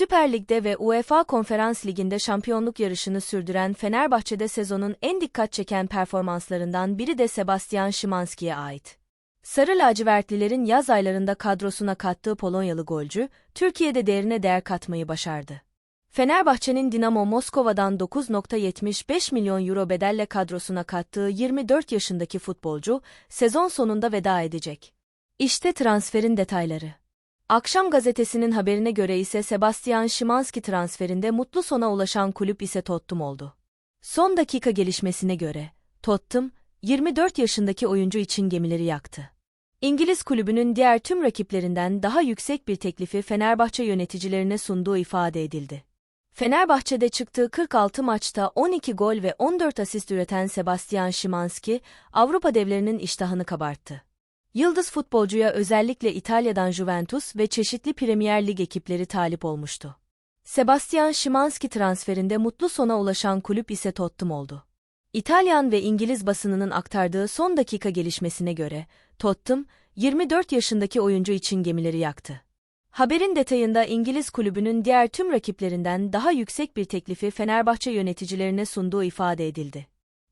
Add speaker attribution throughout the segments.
Speaker 1: Süper Lig'de ve UEFA Konferans Ligi'nde şampiyonluk yarışını sürdüren Fenerbahçe'de sezonun en dikkat çeken performanslarından biri de Sebastian Szymanski'ye ait. Sarı lacivertlilerin yaz aylarında kadrosuna kattığı Polonyalı golcü, Türkiye'de değerine değer katmayı başardı. Fenerbahçe'nin Dinamo Moskova'dan 9.75 milyon euro bedelle kadrosuna kattığı 24 yaşındaki futbolcu, sezon sonunda veda edecek. İşte transferin detayları. Akşam gazetesinin haberine göre ise Sebastian Szymanski transferinde mutlu sona ulaşan kulüp ise Tottenham oldu. Son dakika gelişmesine göre, Tottenham, 24 yaşındaki oyuncu için gemileri yaktı. İngiliz kulübünün diğer tüm rakiplerinden daha yüksek bir teklifi Fenerbahçe yöneticilerine sunduğu ifade edildi. Fenerbahçe'de çıktığı 46 maçta 12 gol ve 14 asist üreten Sebastian Szymanski, Avrupa devlerinin iştahını kabarttı. Yıldız futbolcuya özellikle İtalya'dan Juventus ve çeşitli Premier Lig ekipleri talip olmuştu. Sebastian Szymanski transferinde mutlu sona ulaşan kulüp ise Tottenham oldu. İtalyan ve İngiliz basınının aktardığı son dakika gelişmesine göre, Tottenham, 24 yaşındaki oyuncu için gemileri yaktı. Haberin detayında İngiliz kulübünün diğer tüm rakiplerinden daha yüksek bir teklifi Fenerbahçe yöneticilerine sunduğu ifade edildi.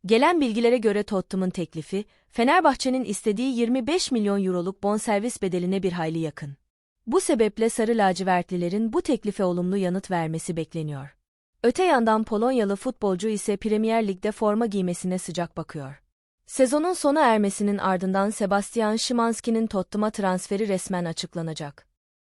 Speaker 1: Gelen bilgilere göre Tottenham'ın teklifi, Fenerbahçe'nin istediği 25 milyon euroluk bonservis bedeline bir hayli yakın. Bu sebeple Sarı lacivertlilerin bu teklife olumlu yanıt vermesi bekleniyor. Öte yandan Polonyalı futbolcu ise Premier Lig'de forma giymesine sıcak bakıyor. Sezonun sona ermesinin ardından Sebastian Szymanski'nin Tottenham'a transferi resmen açıklanacak.